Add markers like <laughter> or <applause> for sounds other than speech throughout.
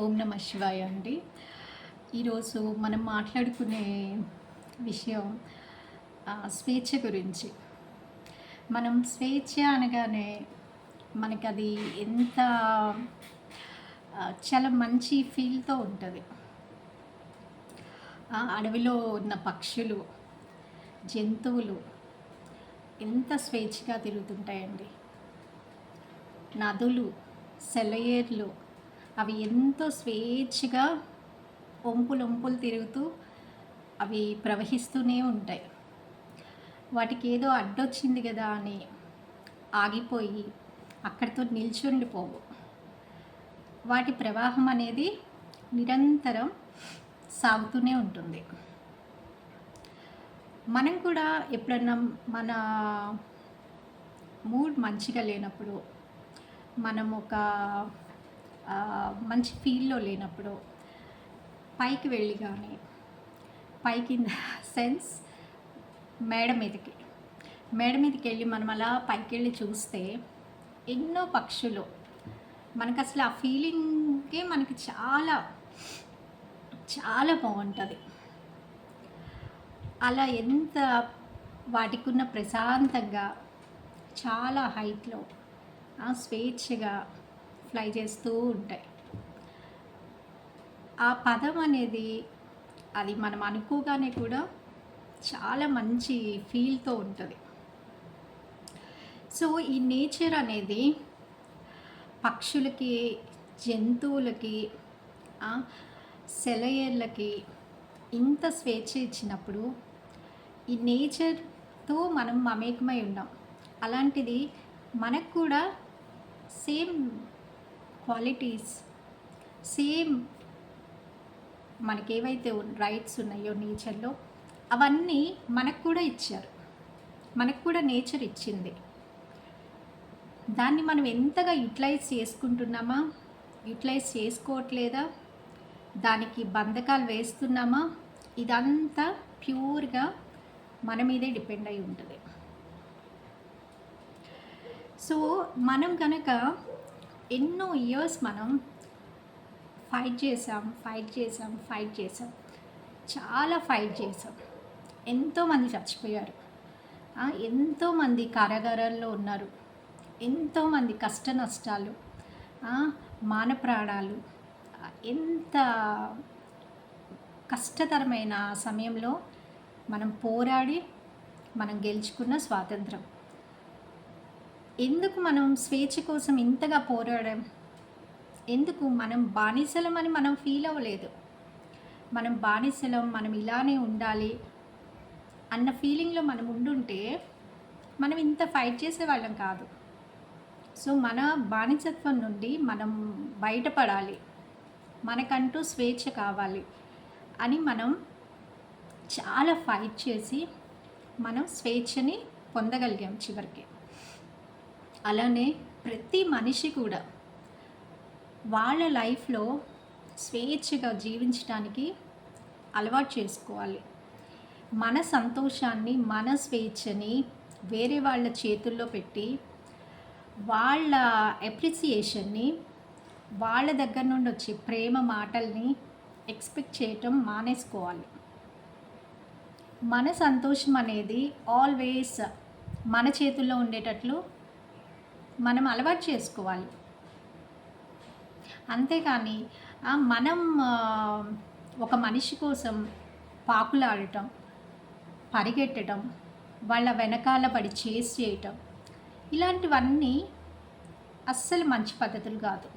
ఓం నమ శివాయ అండి. ఈరోజు మనం మాట్లాడుకునే విషయం స్వేచ్ఛ గురించి. మనం స్వేచ్ఛ అనగానే మనకి అది ఎంత చాలా మంచి ఫీల్తో ఉంటుంది. ఆ అడవిలో ఉన్న పక్షులు జంతువులు ఎంత స్వేచ్ఛగా తిరుగుతుంటాయండి. నదులు సెలయేర్లు అవి ఎంతో స్వేచ్ఛగా ఒంపులు ఒంపులు తిరుగుతూ అవి ప్రవహిస్తూనే ఉంటాయి. వాటికి ఏదో అడ్డొచ్చింది కదా అని ఆగిపోయి అక్కడితో నిల్చుండిపోవు. వాటి ప్రవాహం అనేది నిరంతరం సాగుతూనే ఉంటుంది. మనం కూడా ఎప్పుడన్నా మన మూడ్ మంచిగా లేనప్పుడు మనం ఒక మంచి ఫీల్లో లేనప్పుడు పైకి వెళ్ళి కానీ పైకి ఇన్ ద సెన్స్ మేడ మీదకి. మేడ మీదకి వెళ్ళి మనం అలా పైకి వెళ్ళి చూస్తే ఎన్నో పక్షులు మనకు అసలు ఆ ఫీలింగే మనకి చాలా చాలా బాగుంటుంది. అలా ఎంత వాటికి ఉన్న ప్రశాంతంగా చాలా హైట్లో స్వేచ్ఛగా ఫ్లై చేస్తూ ఉంటాయి. ఆ పదం అనేది అది మనం అనుకోగానే కూడా చాలా మంచి ఫీల్తో ఉంటుంది. సో ఈ నేచర్ అనేది పక్షులకి జంతువులకి సెలయర్లకి సెలయేర్లకి ఇంత స్వేచ్ఛ ఇచ్చినప్పుడు ఈ నేచర్తో మనం మమేకమై ఉన్నాం. అలాంటిది మనకు కూడా సేమ్ క్వాలిటీస్ సేమ్ మనకేవైతే రైట్స్ ఉన్నాయో నేచర్లో అవన్నీ మనకు కూడా ఇచ్చారు. మనకు కూడా నేచర్ ఇచ్చింది. దాన్ని మనం ఎంతగా యూటిలైజ్ చేసుకుంటున్నామా? యూటిలైజ్ చేసుకోవట్లేదా? దానికి బంధకాలు వేస్తున్నామా? ఇదంతా ప్యూర్గా మన మీదే డిపెండ్ అయి ఉంటుంది. సో మనం కనుక ఎన్నో ఇయర్స్ మనం ఫైట్ చేసాం ఫైట్ చేసాం ఫైట్ చేసాం చాలా ఫైట్ చేసాం ఎంతోమంది చచ్చిపోయారు. ఎంతోమంది కారాగారాల్లో ఉన్నారు. ఎంతోమంది కష్ట నష్టాలు మాన ప్రాణాలు ఎంత కష్టతరమైన సమయంలో మనం పోరాడి మనం గెలుచుకున్న స్వాతంత్రం. ఎందుకు మనం స్వేచ్ఛ కోసం ఇంతగా పోరాడాం? ఎందుకు మనం బానిసలం అని మనం ఫీల్ అవ్వలేదు? మనం బానిసలం మనం ఇలానే ఉండాలి అన్న ఫీలింగ్లో మనం ఉండుంటే మనం ఇంత ఫైట్ చేసే వాళ్ళం కాదు. సో మన బానిసత్వం నుండి మనం బయటపడాలి. మనకంటూ స్వేచ్ఛ కావాలి అని మనం చాలా ఫైట్ చేసి మనం స్వేచ్ఛని పొందగలిగాం చివరికి. అలానే ప్రతి మనిషి కూడా వాళ్ళ లైఫ్లో స్వేచ్ఛగా జీవించడానికి అలవాటు చేసుకోవాలి. మన సంతోషాన్ని మన స్వేచ్ఛని వేరే వాళ్ళ చేతుల్లో పెట్టి వాళ్ళ అప్రిసియేషన్ని వాళ్ళ దగ్గర నుండి వచ్చే ప్రేమ మాటల్ని ఎక్స్పెక్ట్ చేయటం మానేసుకోవాలి. మన సంతోషం అనేది ఆల్వేస్ మన చేతుల్లో ఉండేటట్లు మనం అలవాటు చేసుకోవాలి. అంతేకాని మనం ఒక మనిషి కోసం పాకులాడటం పరిగెట్టడం వాళ్ళ వెనకాల పడి చేసి చేయటం ఇలాంటివన్నీ అస్సలు మంచి పద్ధతులు కాదు.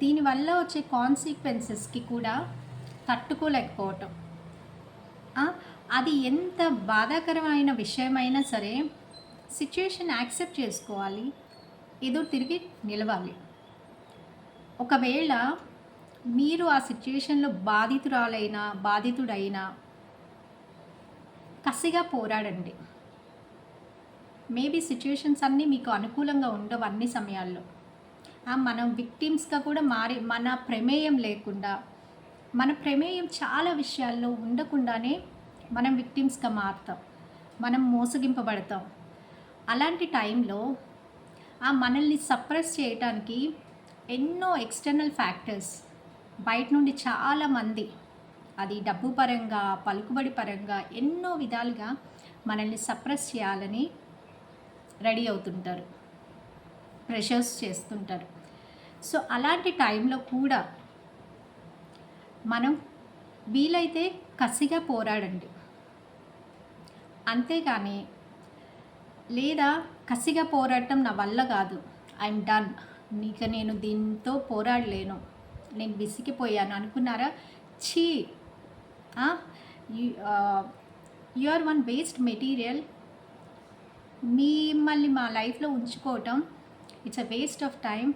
దీనివల్ల వచ్చే కాన్సిక్వెన్సెస్కి కూడా తట్టుకోలేకపోవటం. అది ఎంత బాధాకరమైన విషయమైనా సరే సిచ్యుయేషన్ యాక్సెప్ట్ చేసుకోవాలి. ఎదురు తిరిగి నిలవాలి. ఒకవేళ మీరు ఆ సిచ్యుయేషన్లో బాధితురాలైనా బాధితుడైనా కసిగా పోరాడండి. మేబీ సిచ్యుయేషన్స్ అన్నీ మీకు అనుకూలంగా ఉండవు అన్ని సమయాల్లో. మనం విక్టిమ్స్గా కూడా మారి మన ప్రమేయం లేకుండా మన ప్రమేయం చాలా విషయాల్లో ఉండకుండానే మనం విక్టిమ్స్గా మారుతాం. మనం మోసగింపబడతాం. అలాంటి టైంలో ఆ మనల్ని సప్రెస్ చేయటానికి ఎన్నో ఎక్స్టర్నల్ ఫ్యాక్టర్స్ బయట నుండి చాలామంది అది డబ్బు పరంగా పలుకుబడి పరంగా ఎన్నో విధాలుగా మనల్ని సప్రెస్ చేయాలని రెడీ అవుతుంటారు ప్రెషర్స్ చేస్తుంటారు. సో అలాంటి టైంలో కూడా మనం వీలైతే కసిగా పోరాడండి. అంతేగాని లేదా కసిగా పోరాడటం నా వల్ల కాదు. I'm done. ఇక నేను దీంతో పోరాడలేను. నేను విసిగిపోయాను. అనుకున్నారా? చీ you are one waste material. మిమ్మల్ని మా లైఫ్లో ఉంచుకోవటం. It's a waste of time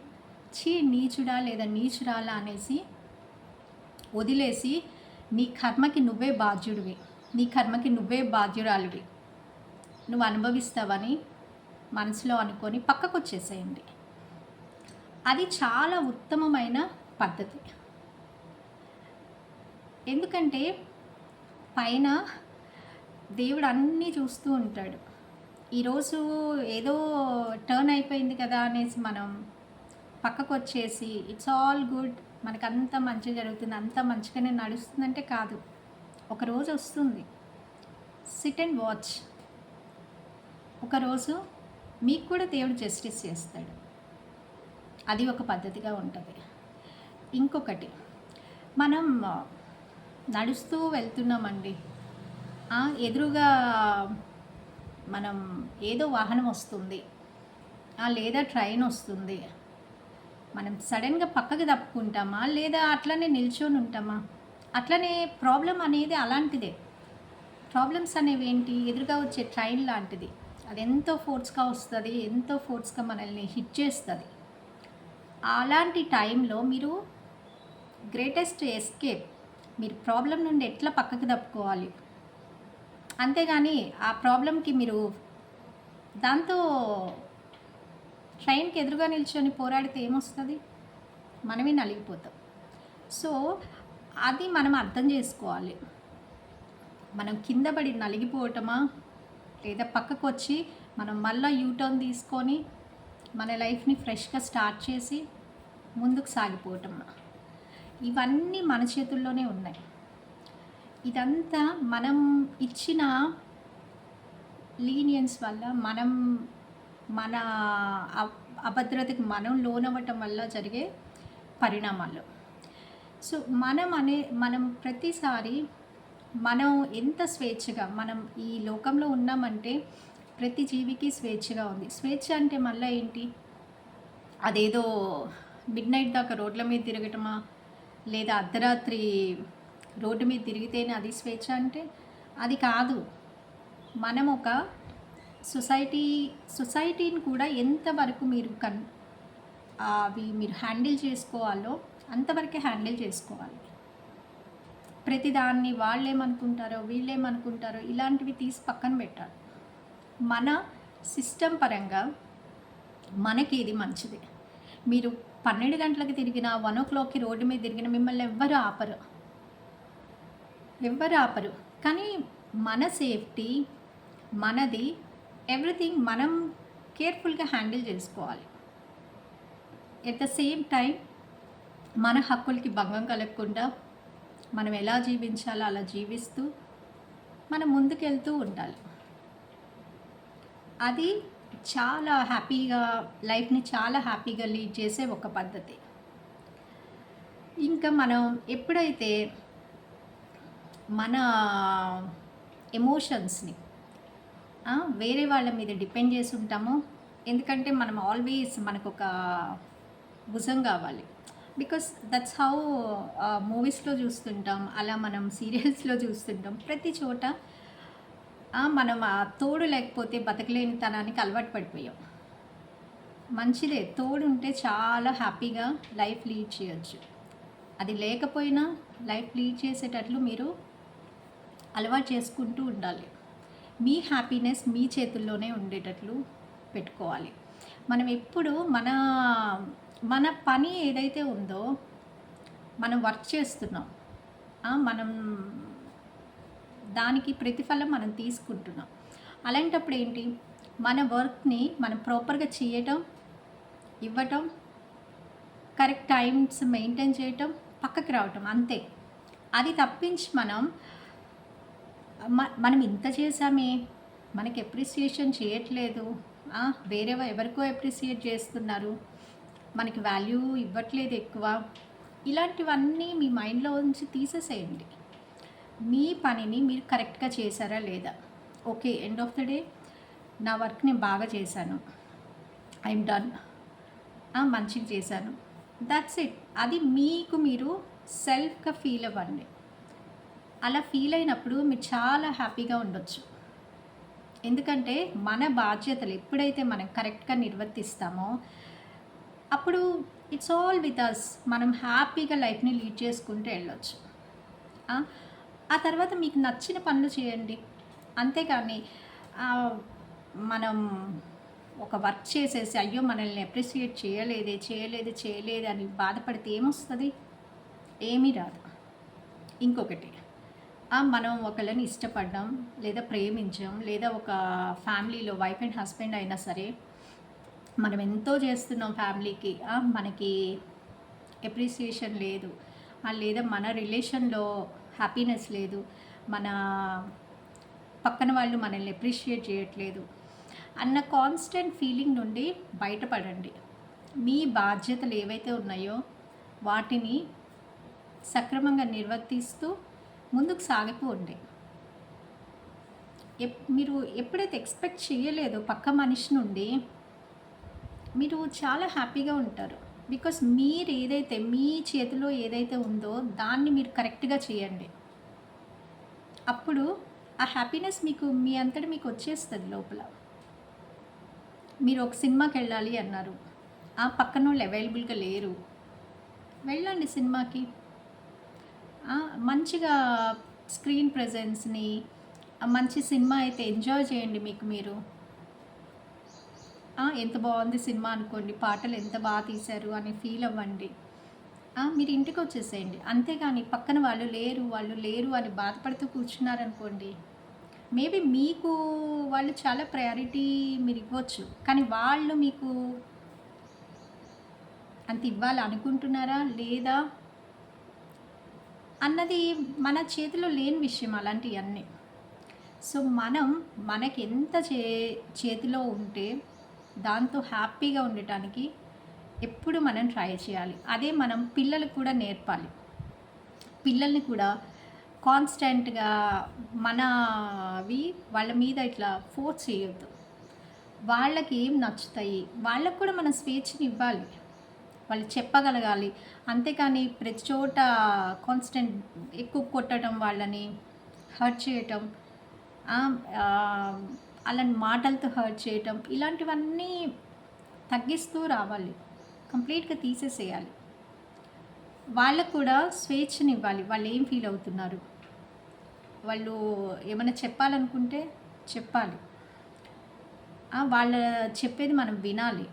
చీ నీచుడా లేదా నీచురాలా అనేసి వదిలేసి నీ కర్మకి నువ్వే బాధ్యుడివి. నీ కర్మకి నువ్వే బాధ్యురాలివి. నువ్వు అనుభవిస్తావని మనసులో అనుకొని పక్కకు వచ్చేసేయండి అది చాలా ఉత్తమమైన పద్ధతి. ఎందుకంటే పైన దేవుడు అన్నీ చూస్తూ ఉంటాడు. ఈరోజు ఏదో టర్న్ అయిపోయింది కదా అనేసి మనం పక్కకు వచ్చేసి ఇట్స్ ఆల్ గుడ్ మనకు అంత మంచి జరుగుతుంది అంత మంచిగానే నడుస్తుందంటే కాదు. ఒక రోజు వస్తుంది. Sit and watch. ఒకరోజు మీకు కూడా దేవుడు జస్టిస్ చేస్తాడు. అది ఒక పద్ధతిగా ఉంటుంది. ఇంకొకటి మనం నడుస్తూ వెళ్తున్నామండి. ఎదురుగా మనం ఏదో వాహనం వస్తుంది. లేదా ట్రైన్ వస్తుంది. మనం సడన్గా పక్కకి తప్పుకుంటామా లేదా అట్లనే నిల్చొని ఉంటామా? అట్లనే ప్రాబ్లం అనేది అలాంటిదే. ప్రాబ్లమ్స్ అనేవి ఏంటి ఎదురుగా వచ్చే ట్రైన్ లాంటిది. అది ఎంతో ఫోర్స్గా వస్తుంది ఎంతో ఫోర్స్గా మనల్ని హిట్ చేస్తుంది. అలాంటి టైంలో మీరు గ్రేటెస్ట్ ఎస్కేప్ మీరు ప్రాబ్లం నుండి ఎట్లా పక్కకి తప్పుకోవాలి అంతేగాని ఆ ప్రాబ్లంకి మీరు దాంతో ట్రైన్కి ఎదురుగా నిల్చొని పోరాడితే ఏమొస్తుంది? మనమే నలిగిపోతాం. సో అది మనం అర్థం చేసుకోవాలి. మనం కింద పడి నలిగిపోవటమా? లేదా పక్కకు వచ్చి మనం మళ్ళీ యూటర్న్ తీసుకొని మన లైఫ్ని ఫ్రెష్గా స్టార్ట్ చేసి ముందుకు సాగిపోవటం. ఇవన్నీ మన చేతుల్లోనే ఉన్నాయి. ఇదంతా మనం ఇచ్చిన లీనియన్స్ వల్ల మనం మన అ- అభద్రతకి మనం లోనవ్వటం వల్ల జరిగే పరిణామాలు. సో మనం అనే మనం ప్రతిసారి మనం ఎంత స్వేచ్ఛగా మనం ఈ లోకంలో ఉన్నామంటే ప్రతి జీవికి స్వేచ్ఛగా ఉంది. స్వేచ్ఛ అంటే మళ్ళీ ఏంటి? అదేదో మిడ్ నైట్ దాకా రోడ్ల మీద తిరగటమా? లేదా అర్ధరాత్రి రోడ్డు మీద తిరిగితేనే అది స్వేచ్ఛ అంటే? అది కాదు. మనం ఒక సొసైటీ సొసైటీని కూడా ఎంతవరకు మీరు కన్ అవి మీరు హ్యాండిల్ చేసుకోవాలో అంతవరకే హ్యాండిల్ చేసుకోవాలి. ప్రతిదాన్ని వాళ్ళేమనుకుంటారో వీళ్ళేమనుకుంటారో ఇలాంటివి తీసి పక్కన పెట్టాలి. మన సిస్టమ్ పరంగా మనకి ఇది మంచిది. మీరు పన్నెండు గంటలకు తిరిగిన వన్ ఓ క్లాక్కి రోడ్డు మీద తిరిగిన మిమ్మల్ని ఎవ్వరు ఆపరు. ఎవ్వరు ఆపరు. కానీ మన సేఫ్టీ మనది ఎవ్రీథింగ్ మనం కేర్ఫుల్గా హ్యాండిల్ చేసుకోవాలి. ఎట్ ద సేమ్ టైం మన హక్కులకి భంగం కలగకుండా మనం ఎలా జీవించాలో అలా జీవిస్తూ మనం ముందుకెళ్తూ ఉండాలి. అది చాలా హ్యాపీగా లైఫ్ని చాలా హ్యాపీగా లీడ్ చేసే ఒక పద్ధతి. ఇంకా మనం ఎప్పుడైతే మన ఎమోషన్స్ని వేరే వాళ్ళ మీద డిపెండ్ చేసి ఉంటామో ఎందుకంటే మనం ఆల్వేస్ మనకు ఒక భుజం కావాలి. బికాస్ దట్స్ హౌ మూవీస్లో చూస్తుంటాం అలా మనం సీరియల్స్లో చూస్తుంటాం. ప్రతి చోట మనం ఆ తోడు లేకపోతే బతకలేని తనానికి అలవాటు పడిపోయాం. మంచిదే తోడు ఉంటే చాలా హ్యాపీగా లైఫ్ లీడ్ చేయొచ్చు. అది లేకపోయినా లైఫ్ లీడ్ చేసేటట్లు మీరు అలవాటు చేసుకుంటూ ఉండాలి. మీ హ్యాపీనెస్ మీ చేతుల్లోనే ఉండేటట్లు పెట్టుకోవాలి. మనం ఎప్పుడు మన మన పని ఏదైతే ఉందో మనం వర్క్ చేస్తున్నాం. మనం దానికి ప్రతిఫలం మనం తీసుకుంటున్నాం. అలాంటప్పుడు ఏంటి? మన వర్క్ని మనం ప్రాపర్గా చేయటం ఇవ్వటం కరెక్ట్ టైమ్స్ మెయింటైన్ చేయటం పక్కకి రావటం అంతే. అది తప్పించి మనం మనం ఇంత చేసామే మనకి ఎప్రిసియేషన్ చేయట్లేదు. వేరే ఎవరికో ఎప్రిసియేట్ చేస్తున్నారు. మనకి వాల్యూ ఇవ్వట్లేదు ఎక్కువ. ఇలాంటివన్నీ మీ మైండ్లో నుంచి తీసేసేయండి. మీ పనిని మీరు కరెక్ట్గా చేశారా లేదా? Okay end of the day నా వర్క్ నేను బాగా చేశాను. ఐఎమ్ డన్ మంచిగా చేశాను. దట్స్ ఇట్ అది మీకు మీరు సెల్ఫ్గా ఫీల్ అవ్వండి. అలా ఫీల్ అయినప్పుడు మీరు చాలా హ్యాపీగా ఉండొచ్చు. ఎందుకంటే మన బాధ్యతలు ఎప్పుడైతే మనం కరెక్ట్గా నిర్వర్తిస్తామో అప్పుడు ఇట్స్ ఆల్ విత్ అస్ మనం హ్యాపీగా లైఫ్ని లీడ్ చేసుకుంటూ వెళ్ళొచ్చు. ఆ? తర్వాత మీకు నచ్చిన పనులు చేయండి. అంతేకాని మనం ఒక వర్క్ చేసేసి అయ్యో మనల్ని అప్రిసియేట్ చేయలేదే చేయలేదు చేయలేదు అని బాధపడితే ఏమొస్తుంది? ఏమీ రాదు. ఇంకొకటి మనం ఒకళ్ళని ఇష్టపడడం లేదా ప్రేమించడం లేదా ఒక ఫ్యామిలీలో వైఫ్ అండ్ హస్బెండ్ అయినా సరే మనం ఎంతో చేస్తున్నాం ఫ్యామిలీకి మనకి ఎప్రిసియేషన్ లేదు. లేదా మన రిలేషన్లో హ్యాపీనెస్ లేదు. మన పక్కన వాళ్ళు మనల్ని అప్రిషియేట్ చేయట్లేదు. అన్న కాన్స్టెంట్ ఫీలింగ్ నుండి బయటపడండి. మీ బాధ్యతలు ఏవైతే ఉన్నాయో వాటిని సక్రమంగా నిర్వర్తిస్తూ ముందుకు సాగిపోండి. ఎప్ మీరు ఎప్పుడైతే ఎక్స్పెక్ట్ చేయలేదో పక్క మనిషి నుండి మీరు చాలా హ్యాపీగా ఉంటారు. బికాస్ మీరు ఏదైతే మీ చేతిలో ఏదైతే ఉందో దాన్ని మీరు కరెక్ట్గా చేయండి. అప్పుడు ఆ హ్యాపీనెస్ మీకు మీ అంతటి మీకు వచ్చేస్తుంది లోపల. మీరు ఒక సినిమాకి వెళ్ళాలి అన్నారు. ఆ పక్కన వాళ్ళు అవైలబుల్గా లేరు. వెళ్ళండి సినిమాకి. మంచిగా స్క్రీన్ ప్రజెన్స్ని మంచి సినిమా అయితే ఎంజాయ్ చేయండి మీకు మీరు. ఎంత బాగుంది సినిమా అనుకోండి పాటలు ఎంత బాగా తీశారు అని ఫీల్ అవ్వండి. మీరు ఇంటికి వచ్చేసేయండి. అంతేగాని పక్కన వాళ్ళు లేరు వాళ్ళు లేరు అని బాధపడుతూ కూర్చున్నారనుకోండి మేబీ మీకు వాళ్ళు చాలా ప్రయారిటీ మీరు ఇవ్వచ్చు. కానీ వాళ్ళు మీకు అంత ఇవ్వాలి అనుకుంటున్నారా లేదా అన్నది మన చేతిలో లేని విషయం అలాంటివన్నీ సో మనం మనకి ఎంత చే చేతిలో ఉంటే దాంతో హ్యాపీగా ఉండటానికి ఎప్పుడు మనం ట్రై చేయాలి. అదే మనం పిల్లలకు కూడా నేర్పాలి. పిల్లల్ని కూడా కాన్స్టెంట్గా మనవి వాళ్ళ మీద ఇట్లా ఫోర్స్ చేయొద్దు. వాళ్ళకి ఏం నచ్చుతాయి? వాళ్ళకు కూడా మనం స్వేచ్ఛని ఇవ్వాలి. వాళ్ళు చెప్పగలగాలి. అంతేకాని ప్రతి చోట కాన్స్టెంట్ ఎక్కువ కొట్టడం వాళ్ళని హర్ట్ చేయటం అలాంటి మాటలతో హర్ట్ చేయటం ఇలాంటివన్నీ తగ్గిస్తూ రావాలి. కంప్లీట్గా తీసేసేయాలి. వాళ్ళకు కూడా స్వేచ్ఛని ఇవ్వాలి వాళ్ళు ఏం ఫీల్ అవుతున్నారు? వాళ్ళు ఏమైనా చెప్పాలనుకుంటే చెప్పాలి. వాళ్ళ చెప్పేది మనం వినాలి.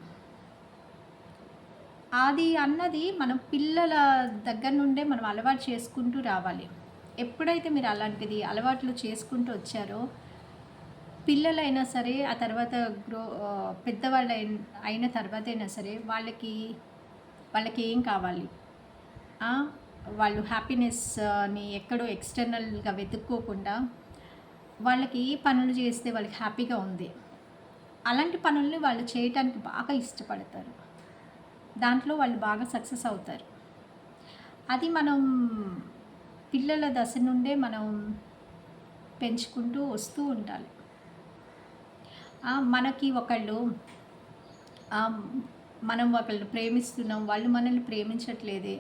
అది అన్నది మనం పిల్లల దగ్గర నుండే మనం అలవాటు చేసుకుంటూ రావాలి. ఎప్పుడైతే మీరు అలాంటిది అలవాట్లు చేసుకుంటూ వచ్చారో పిల్లలైనా సరే ఆ తర్వాత గ్రో పెద్దవాళ్ళ పెద్దవాళ్ళు అయిన తర్వాత అయినా సరే వాళ్ళకి వాళ్ళకి ఏం కావాలి? వాళ్ళు హ్యాపీనెస్ని ఎక్కడో ఎక్స్టర్నల్గా వెతుక్కోకుండా వాళ్ళకి ఏ పనులు చేస్తే వాళ్ళకి హ్యాపీగా ఉంది? అలాంటి పనుల్ని వాళ్ళు చేయటానికి బాగా ఇష్టపడతారు. దాంట్లో వాళ్ళు బాగా సక్సెస్ అవుతారు. అది మనం పిల్లల దశ నుండే మనం పెంచుకుంటూ వస్తూ ఉండాలి. మనకి ఒకళ్ళు మనం ఒకళ్ళు ప్రేమిస్తున్నాం వాళ్ళు మనల్ని ప్రేమించట్లేదే.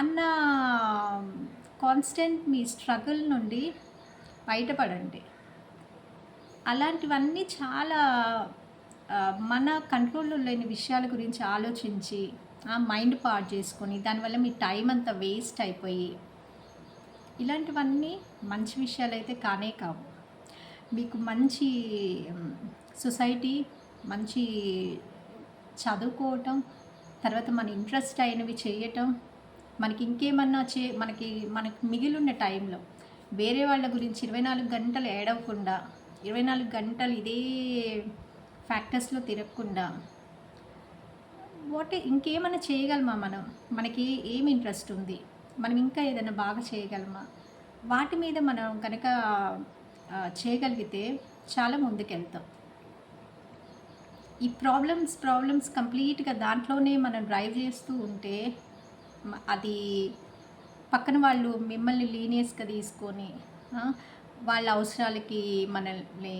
అన్న కాన్స్టెంట్ మీ స్ట్రగుల్ నుండి బయటపడండి. అలాంటివన్నీ చాలా మన కంట్రోల్లో లేని విషయాల గురించి ఆలోచించి ఆ మైండ్ పాడు చేసుకొని దానివల్ల మీ టైం అంతా వేస్ట్ అయిపోయి ఇలాంటివన్నీ మంచి విషయాలు అయితే కానే కావు. మీకు మంచి సొసైటీ మంచి చదువుకోవటం తర్వాత మన ఇంట్రెస్ట్ అయినవి చేయటం మనకి ఇంకేమన్నా చే మనకి మనకి మిగిలిన టైంలో వేరే వాళ్ళ గురించి ఇరవై నాలుగు గంటలు ఏడవకుండా ఇరవై నాలుగు గంటలు ఇదే ఫ్యాక్టర్స్లో తిరగకుండా వాట్ ఇంకేమైనా చేయగలమా మనం? మనకి ఏం ఇంట్రెస్ట్ ఉంది? మనం ఇంకా ఏదైనా బాగా చేయగలమా? వాటి మీద మనం కనుక చేయగలిగితే చాలా ముందుకెళ్తాం. ఈ ప్రాబ్లమ్స్ ప్రాబ్లమ్స్ కంప్లీట్గా దాంట్లోనే మనం డ్రైవ్ చేస్తూ ఉంటే అది పక్కన వాళ్ళు మిమ్మల్ని లీనియస్గా తీసుకొని వాళ్ళ అవసరాలకి మనల్ని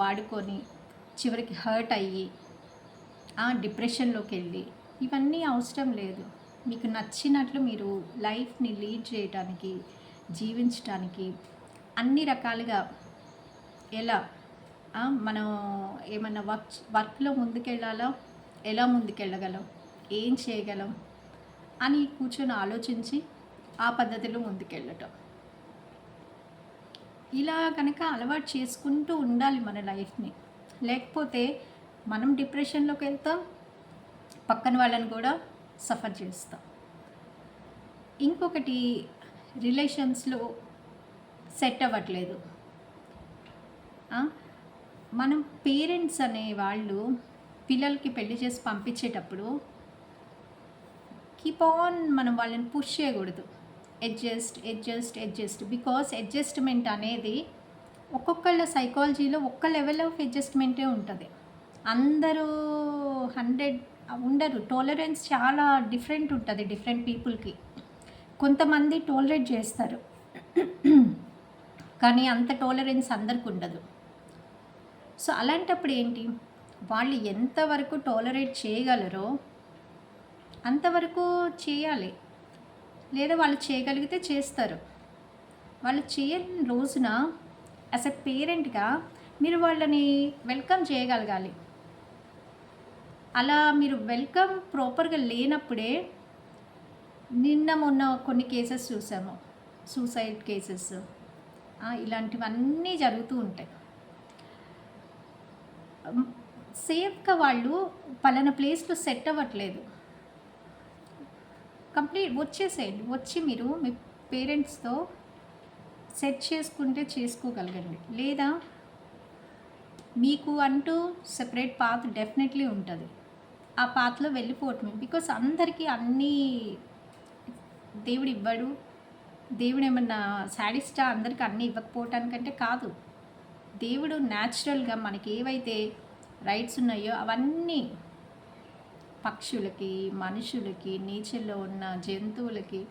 వాడుకొని చివరికి హర్ట్ అయ్యి డిప్రెషన్లోకి వెళ్ళి ఇవన్నీ అవసరం లేదు. మీకు నచ్చినట్లు మీరు లైఫ్ని లీడ్ చేయడానికి జీవించడానికి అన్ని రకాలుగా ఎలా మనం ఏమన్నా వర్క్ వర్క్లో ముందుకెళ్ళాలా? ఎలా ముందుకెళ్ళగలం? ఏం చేయగలం? అని కూర్చొని ఆలోచించి ఆ పద్ధతిలో ముందుకెళ్ళటం. ఇలా కనుక అలవాటు చేసుకుంటూ ఉండాలి మన లైఫ్ని. లేకపోతే మనం డిప్రెషన్లోకి వెళ్తాం పక్కన వాళ్ళని కూడా సఫర్ చేస్తాం. ఇంకొకటి రిలేషన్స్లో సెట్ అవ్వట్లేదు. మనం పేరెంట్స్ అనే వాళ్ళు పిల్లలకి పెళ్ళి చేసి పంపించేటప్పుడు కీప్ ఆన్ మనం వాళ్ళని పుష్ చేయకూడదు. Adjust adjust adjust because adjustment అనేది ఒక్కొక్కళ్ళ సైకాలజీలో ఒక్క లెవెల్ ఆఫ్ అడ్జస్ట్మెంటే ఉంటుంది. అందరూ హండ్రెడ్ ఉండరు. టోలరెన్స్ చాలా డిఫరెంట్ ఉంటుంది డిఫరెంట్ పీపుల్కి కొంతమంది టోలరేట్ చేస్తారు. కానీ అంత టోలరెన్స్ అందరికి ఉండదు. సో అలాంటప్పుడు ఏంటి? వాళ్ళు ఎంతవరకు టోలరేట్ చేయగలరో అంతవరకు చేయాలి. లేదా వాళ్ళు చేయగలిగితే చేస్తారు. వాళ్ళు చేయని రోజున యాజ్ ఎ పేరెంట్గా మీరు వాళ్ళని వెల్కమ్ చేయగలగాలి. అలా మీరు వెల్కమ్ ప్రాపర్గా లేనప్పుడే నిన్న మొన్న కొన్ని కేసెస్ చూసాము. సూసైడ్ కేసెస్ ఇలాంటివన్నీ జరుగుతూ ఉంటాయి. సేఫ్గా వాళ్ళు పలానా ప్లేస్లో సెట్ అవ్వట్లేదు. కంప్లీట్ వచ్చేసేయండి. వచ్చి మీరు మీ పేరెంట్స్తో సెట్ చేసుకుంటే చేసుకోగలగండి. లేదా మీకు అంటూ సెపరేట్ పాత్ డెఫినెట్లీ ఉంటుంది. ఆ పాత్లో వెళ్ళిపోవటమే. బికాస్ అందరికీ అన్నీ దేవుడు ఇవ్వడు. దేవుడు ఏమన్నా శాడిస్టా అందరికీ అన్నీ ఇవ్వకపోవటానికంటే కాదు. దేవుడు న్యాచురల్గా మనకి ఏవైతే రైట్స్ ఉన్నాయో అవన్నీ పక్షులకి మనుషులకి నేచర్లో ఉన్న జంతువులకి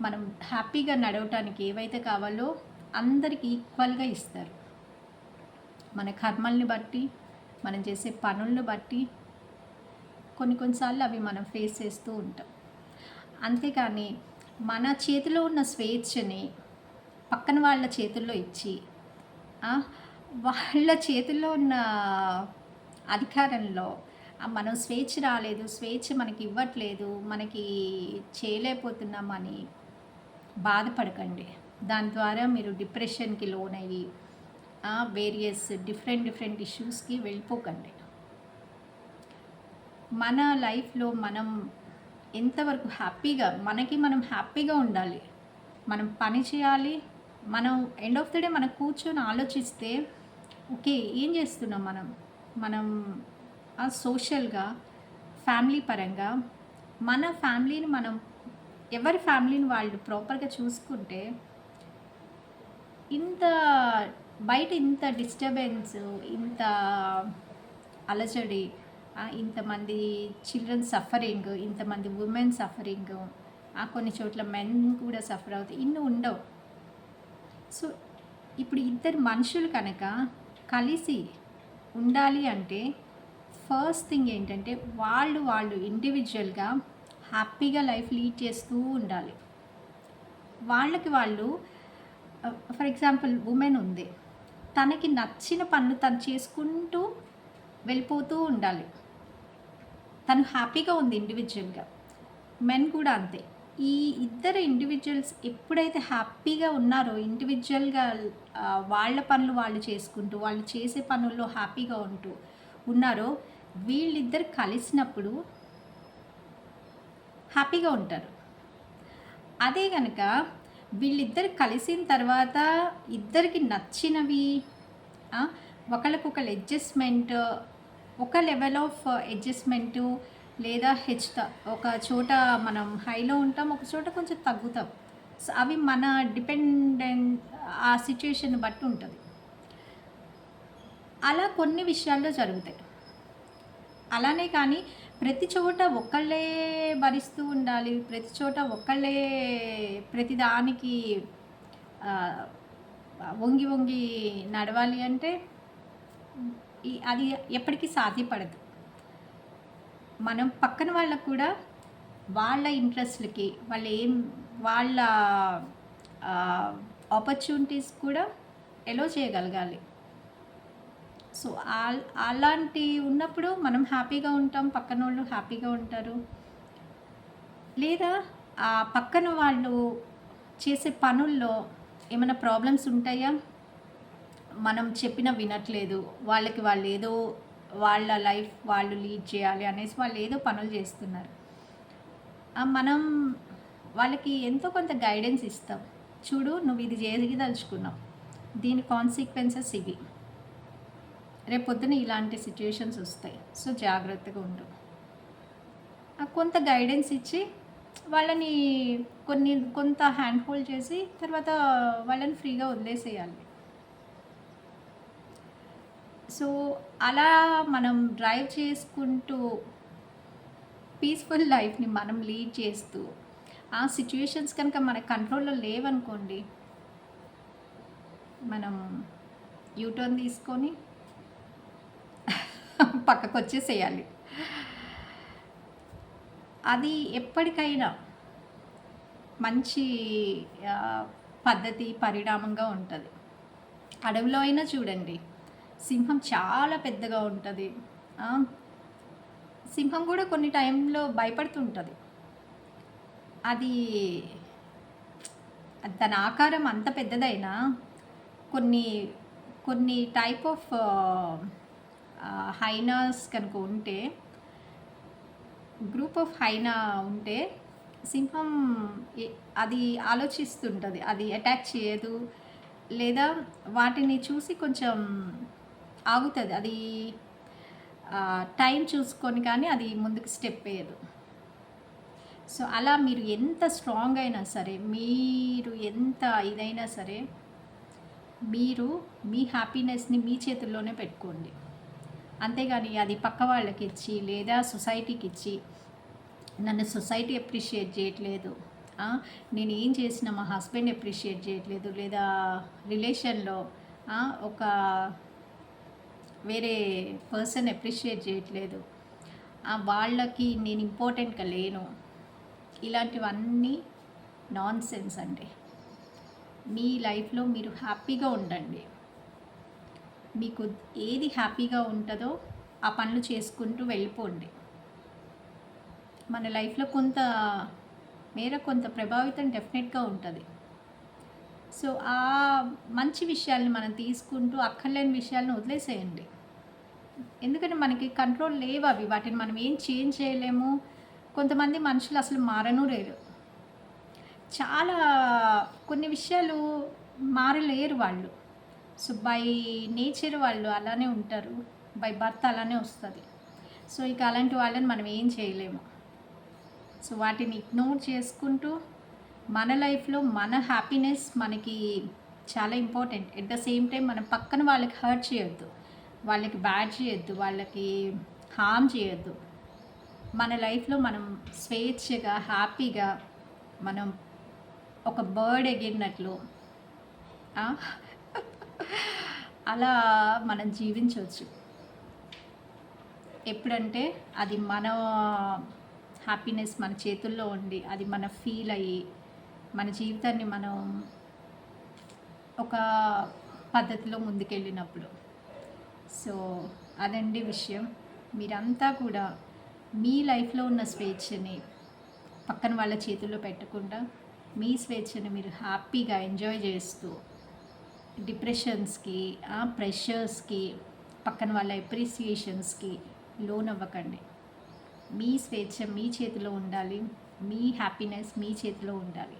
మనం హ్యాపీగా నడవటానికి ఏవైతే కావాలో అందరికీ ఈక్వల్గా ఇస్తారు. మన కర్మల్ని బట్టి మనం చేసే పనులను బట్టి కొన్ని కొన్నిసార్లు అవి మనం ఫేస్ చేస్తూ ఉంటాం. అంతేకాని మన చేతిలో ఉన్న స్వేచ్ఛని పక్కన వాళ్ళ చేతుల్లో ఇచ్చి వాళ్ళ చేతుల్లో ఉన్న అధికారంలో మనం స్వేచ్ఛ రాలేదు స్వేచ్ఛ మనకి ఇవ్వట్లేదు మనకి చేయలేకపోతున్నామని బాధపడకండి. దాని ద్వారా మీరు డిప్రెషన్కి లోనయ్యి వేరియస్ డిఫరెంట్ డిఫరెంట్ ఇష్యూస్కి వెళ్ళిపోకండి. మన లైఫ్లో మనం ఎంతవరకు హ్యాపీగా మనకి మనం హ్యాపీగా ఉండాలి. మనం పని చేయాలి. మనం ఎండ్ ఆఫ్ ద డే మనం కూర్చొని ఆలోచిస్తే ఓకే ఏం చేస్తున్నాం మనం? మనం ఆ సోషల్గా ఫ్యామిలీ పరంగా మన ఫ్యామిలీని మనం ఎవరి ఫ్యామిలీని వాళ్ళు ప్రాపర్గా చూసుకుంటే ఇంత బయట ఇంత డిస్టర్బెన్స్ ఇంత అలజడి ఇంతమంది చిల్డ్రన్ సఫరింగ్ ఇంతమంది ఉమెన్ సఫరింగ్ కొన్ని చోట్ల మెన్ కూడా సఫర్ అవుతాయి ఇన్ని ఉండవు. సో ఇప్పుడు ఇద్దరు మనుషులు కనుక కలిసి ఉండాలి అంటే ఫస్ట్ థింగ్ ఏంటంటే వాళ్ళు వాళ్ళు ఇండివిజువల్గా హ్యాపీగా లైఫ్ లీడ్ చేస్తూ ఉండాలి. వాళ్ళకి వాళ్ళు ఫర్ ఎగ్జాంపుల్ ఉమెన్ ఉంది. తనకి నచ్చిన పనులు తను చేసుకుంటూ వెళ్ళిపోతూ ఉండాలి. తను హ్యాపీగా ఉంది ఇండివిజువల్గా మెన్ కూడా అంతే. ఈ ఇద్దరు ఇండివిజువల్స్ ఎప్పుడైతే హ్యాపీగా ఉన్నారో ఇండివిజువల్గా వాళ్ళ పనులు వాళ్ళు చేసుకుంటూ వాళ్ళు చేసే పనుల్లో హ్యాపీగా ఉంటూ ఉన్నారో వీళ్ళిద్దరు కలిసినప్పుడు హ్యాపీగా ఉంటారు. అదే కనుక వీళ్ళిద్దరు కలిసిన తర్వాత ఇద్దరికి నచ్చినవి ఆ, ఒకళ్ళకొకళ్ళు అడ్జస్ట్మెంట్ ఒక లెవెల్ ఆఫ్ అడ్జస్ట్మెంటు లేదా హెచ్త ఒక చోట మనం హైలో ఉంటాం ఒక చోట కొంచెం తగ్గుతాం. సో అవి మన డిపెండెంట్ ఆ సిచ్యుయేషన్ బట్టి ఉంటుంది. అలా కొన్ని విషయాల్లో జరుగుతాయి. అలానే కానీ ప్రతి చోట ఒక్కళ్ళే భరిస్తూ ఉండాలి ప్రతి చోట ఒక్కళ్ళే ప్రతి దానికి వంగి వంగి నడవాలి అంటే అది ఎప్పటికీ సాధ్యపడదు. మనం పక్కన వాళ్ళకు కూడా వాళ్ళ ఇంట్రెస్ట్లకి వాళ్ళ ఏం వాళ్ళ ఆపర్చునిటీస్ కూడా ఎలో చేయగలగాలి. సో అలాంటి ఉన్నప్పుడు మనం హ్యాపీగా ఉంటాం పక్కన వాళ్ళు హ్యాపీగా ఉంటారు. లేదా ఆ పక్కన వాళ్ళు చేసే పనుల్లో ఏమైనా ప్రాబ్లమ్స్ ఉంటాయా? మనం చెప్పిన వినట్లేదు. వాళ్ళకి వాళ్ళు ఏదో వాళ్ళ లైఫ్ వాళ్ళు లీడ్ చేయాలి అనేసి వాళ్ళు ఏదో పనులు చేస్తున్నారు. మనం వాళ్ళకి ఎంతో కొంత గైడెన్స్ ఇస్తాం. చూడు నువ్వు ఇది చేయదలుచుకున్నావు. దీని కాన్సిక్వెన్సెస్ ఇవి. రేపు ఇలాంటి సిచ్యుయేషన్స్ వస్తాయి. సో జాగ్రత్తగా ఉండు. కొంత గైడెన్స్ ఇచ్చి వాళ్ళని కొన్ని కొంత హ్యాండ్ హోల్డ్ చేసి తర్వాత వాళ్ళని ఫ్రీగా వదిలేసేయాలి. సో అలా మనం డ్రైవ్ చేసుకుంటూ పీస్ఫుల్ లైఫ్ని మనం లీడ్ చేస్తూ ఆ సిచ్యువేషన్స్ కనుక మన కంట్రోల్లో లేవనుకోండి మనం యూటర్న్ తీసుకొని <laughs> పక్కకు వచ్చేసేయాలి అది ఎప్పటికైనా మంచి పద్ధతి పరిణామంగా ఉంటుంది. అడవిలో అయినా చూడండి. సింహం చాలా పెద్దగా ఉంటుంది. సింహం కూడా కొన్ని టైంలో భయపడుతుంటుంది. అది దాని ఆకారం అంత పెద్దదైనా కొన్ని కొన్ని టైప్ ఆఫ్ హైనాస్ కనుక ఉంటే గ్రూప్ ఆఫ్ హైనా ఉంటే సింహం అది ఆలోచిస్తుంటుంది. అది అటాక్ చేయదు. లేదా వాటిని చూసి కొంచెం ఆగుతుంది. అది టైం చూసుకొని కానీ అది ముందుకు స్టెప్ వేయదు. సో అలా మీరు ఎంత స్ట్రాంగ్ అయినా సరే మీరు ఎంత ఇదైనా సరే మీరు మీ హ్యాపీనెస్ని మీ చేతుల్లోనే పెట్టుకోండి. అంతేగాని అది పక్క వాళ్ళకి ఇచ్చి లేదా సొసైటీకి ఇచ్చి నన్ను సొసైటీ అప్రిషియేట్ చేయట్లేదు. నేను ఏం చేసినా మా హస్బెండ్ అప్రిషియేట్ చేయట్లేదు. లేదా రిలేషన్లో ఒక వేరే పర్సన్ అప్రిషియేట్ చేయట్లేదు. ఆ, వాళ్ళకి నేను ఇంపార్టెంట్గా లేను. ఇలాంటివన్నీ నాన్ సెన్స్ అండి. మీ లైఫ్లో మీరు హ్యాపీగా ఉండండి. మీకు ఏది హ్యాపీగా ఉంటుందో ఆ పనులు చేసుకుంటూ వెళ్ళిపోండి. మన లైఫ్లో కొంత మేర కొంత ప్రభావితం డెఫినెట్గా ఉంటుంది. సో ఆ మంచి విషయాల్ని మనం తీసుకుంటూ అక్కర్లేని విషయాలను వదిలేసేయండి. ఎందుకంటే మనకి కంట్రోల్ లేవు అవి. వాటిని మనం ఏం చేంజ్ చేయలేము. కొంతమంది మనుషులు అసలు మారను లేరు. చాలా కొన్ని విషయాలు మారలేరు వాళ్ళు. సో బై నేచర్ వాళ్ళు అలానే ఉంటారు. బై బర్త్ అలానే వస్తుంది. సో ఇక అలాంటి వాళ్ళని మనం ఏం చేయలేము. సో వాటిని ఇగ్నోర్ చేసుకుంటూ మన లైఫ్లో మన హ్యాపీనెస్ మనకి చాలా important at the same time మనం పక్కన వాళ్ళకి హర్ట్ చేయొద్దు. వాళ్ళకి బ్యాడ్ చేయొద్దు వాళ్ళకి హామ్ చేయొద్దు. మన లైఫ్లో మనం స్వేచ్ఛగా హ్యాపీగా మనం ఒక బర్డ్ ఎగిరినట్లు అలా మనం జీవించవచ్చు. ఎప్పుడంటే అది మన హ్యాపీనెస్ మన చేతుల్లో ఉండి అది మన ఫీల్ అయ్యి మన జీవితాన్ని మనం ఒక పద్ధతిలో ముందుకెళ్ళినప్పుడు. సో అదండి విషయం. మీరంతా కూడా మీ లైఫ్లో ఉన్న స్వేచ్ఛని పక్కన వాళ్ళ చేతుల్లో పెట్టకుండా మీ స్వేచ్ఛని మీరు హ్యాపీగా ఎంజాయ్ చేస్తూ డిప్రెషన్స్కి ఆ ప్రెషర్స్కి పక్కన వాళ్ళ ఎప్రిసియేషన్స్కి లోన్ అవ్వకండి మీ స్వేచ్ఛ మీ చేతిలో ఉండాలి. మీ హ్యాపీనెస్ మీ చేతిలో ఉండాలి.